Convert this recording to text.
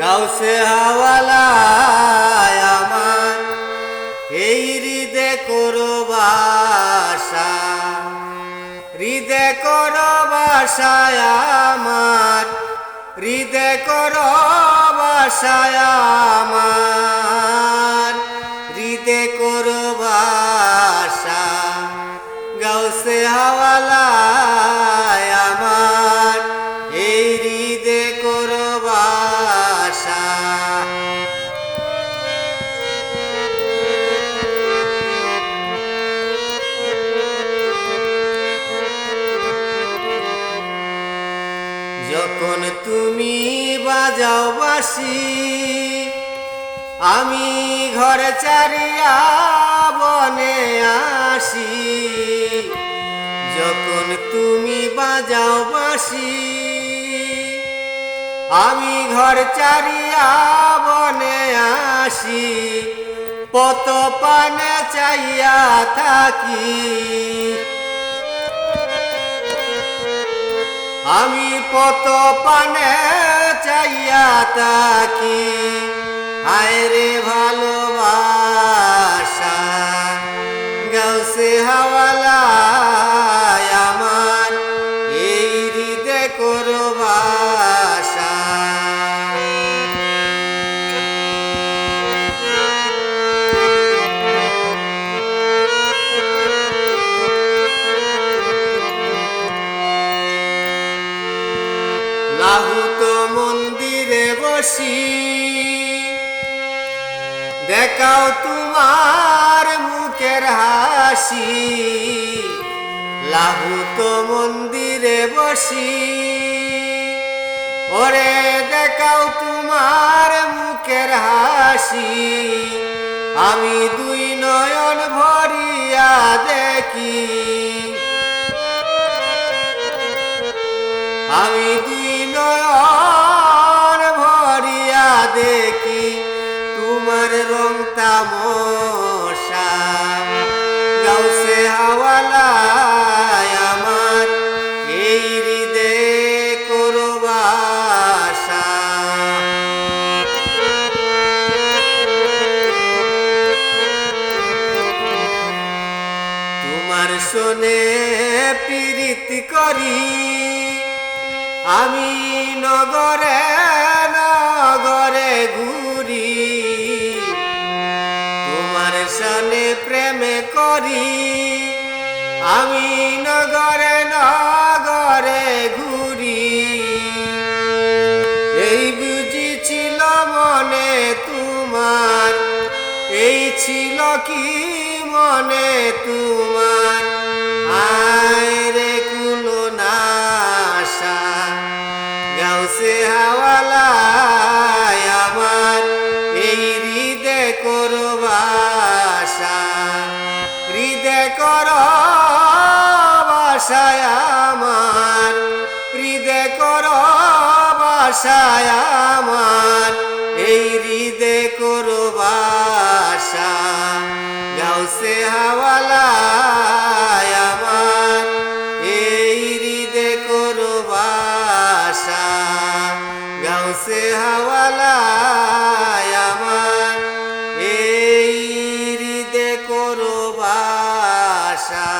গাউসে হাওয়ালায় আমার, এই হৃদে করো বাসা। হৃদে করো বাসায় আমার, হৃদে করো বাসায় আমার। হৃদে করো বাসা, গাউসে হাওয়ালায় তুমি বাজাও বাসি। আমি ঘরে চারিয়া বনে আসি। যখন তুমি বাজাও বাসি, আমি ঘর চারিয়া বনে আসি। পত পানে চাইয়া থাকি। আমি পত পানে চাইয়া তাকি আয় রে ভালোবাসা লাহুত মন্দিরে বসি। দেখাও তোমার মুখের হাসি। লাহুত মন্দিরে বসি। ওরে দেখাও তোমার মুখের হাসি। আমি ভরিয়া দেখি, তোমার রং তামসা গাউসে হাওয়ালায় আমার এই হৃদে করবাসা। তোমার শোনে পীড়িত করি আমি নগরে নগরে ঘুরি। তোমার সনে প্রেমে করি। আমি নগরে নগরে ঘুরি। এই বুঝিছিল মনে তোমার, এই ছিল কি মনে তোমার? আয় গাউসে হাওয়ালায় আমার এই হৃদে করো বাসা। হৃদে করো বাসায় আমার। হৃদে করো আমার। এই হৃদে করো বাসা। গাউসে হাওয়ালায় আছে হাওয়ালায় আমার। এই হৃদে করো বাসা।